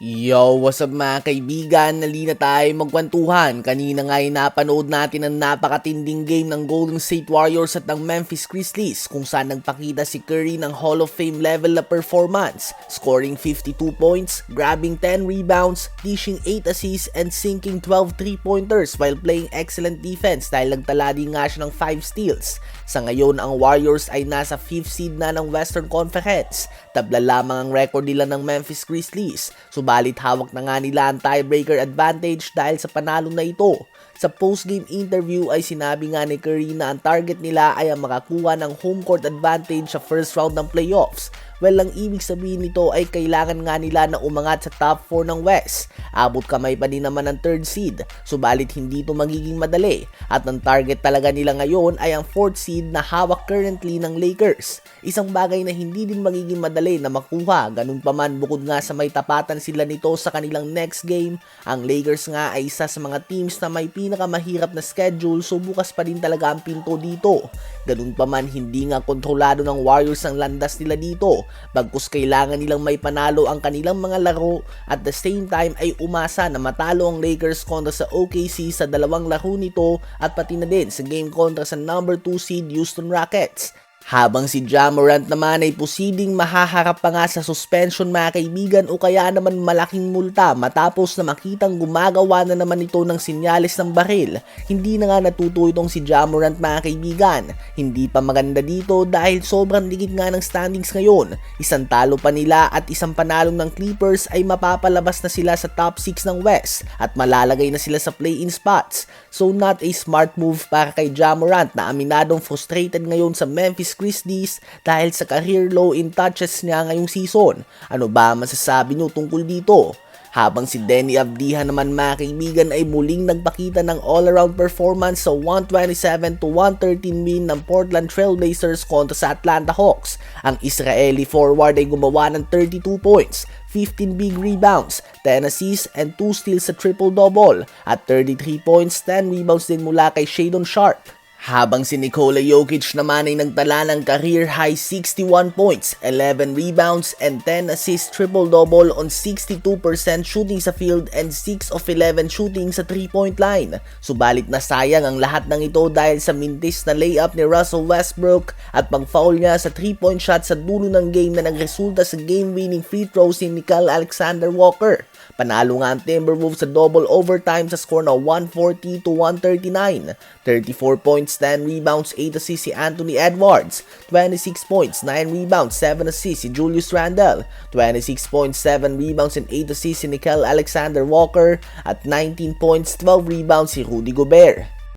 Yo, what's up mga kaibigan? Nalina tayo magkwentuhan. Kanina nga ay napanood natin ang napakatinding game ng Golden State Warriors at ng Memphis Grizzlies kung saan nagpakita si Curry ng Hall of Fame level na performance, scoring 52 points, grabbing 10 rebounds, dishing 8 assists, and sinking 12 3-pointers while playing excellent defense dahil nagtala din nga siya ng 5 steals. Sa ngayon, ang Warriors ay nasa 5th seed na ng Western Conference. Tabla lamang ang record nila ng Memphis Grizzlies. Subalit hawak na nga nila ang tiebreaker advantage dahil sa panalo na ito. Sa post-game interview ay sinabi nga ni Curry na ang target nila ay ang makakuha ng home court advantage sa first round ng playoffs. Well, ang ibig sabihin nito ay kailangan nga nila na umangat sa top 4 ng West. Abot kamay pa din naman ang third seed, subalit hindi ito magiging madali. At ang target talaga nila ngayon ay ang fourth seed na hawak currently ng Lakers. Isang bagay na hindi din magiging madali na makuha, ganun pa man bukod nga sa may tapatan sila nito sa kanilang next game, ang Lakers nga ay isa sa mga teams na may pinakamahirap na schedule so bukas pa din talaga ang pinto dito. Ganun pa man hindi nga kontrolado ng Warriors ang landas nila dito bagkus kailangan nilang may panalo ang kanilang mga laro at the same time ay umasa na matalo ang Lakers kontra sa OKC sa dalawang laro nito at pati na din sa game kontra sa number 2 seed Houston Rockets. Habang si Jamorant naman ay posibleng mahaharap pa nga sa suspension mga kaibigan o kaya naman malaking multa matapos na makitang gumagawa na naman ito ng sinyalis ng baril. Hindi na nga natuto itong si Jamorant mga kaibigan. Hindi pa maganda dito dahil sobrang ligid nga ng standings ngayon. Isang talo pa nila at isang panalong ng Clippers ay mapapalabas na sila sa top 6 ng West at malalagay na sila sa play-in spots. So not a smart move para kay Jamorant na aminadong frustrated ngayon sa Memphis Grizzlies dahil sa career low in touches niya ngayong season. Ano ba masasabi niyo tungkol dito? Habang si Denny Abdihan naman mga kaibigan ay muling nagpakita ng all-around performance sa 127 to 113 win ng Portland Trailblazers kontra sa Atlanta Hawks. Ang Israeli forward ay gumawa ng 32 points, 15 big rebounds, 10 assists, and 2 steals sa triple-double at 33 points, 10 rebounds din mula kay Shadon Sharp. Habang si Nikola Jokic naman ay nagtala ng career high 61 points, 11 rebounds, and 10 assists triple-double on 62% shooting sa field and 6 of 11 shooting sa 3-point line. Subalit na sayang ang lahat ng ito dahil sa mintis na layup ni Russell Westbrook at pang-foul niya sa 3-point shot sa dulo ng game na nagresulta sa game-winning free throw si Nickel Alexander Walker. Panalo nga ang Timberwolves sa double overtime sa score na 140 to 139. 34 points, 10 rebounds, 8 assists si Anthony Edwards. 26 points, 9 rebounds, 7 assists si Julius Randle. 26 points, 7 rebounds, and 8 assists si Nickel Alexander Walker. At 19 points, 12 rebounds si Rudy Gobert.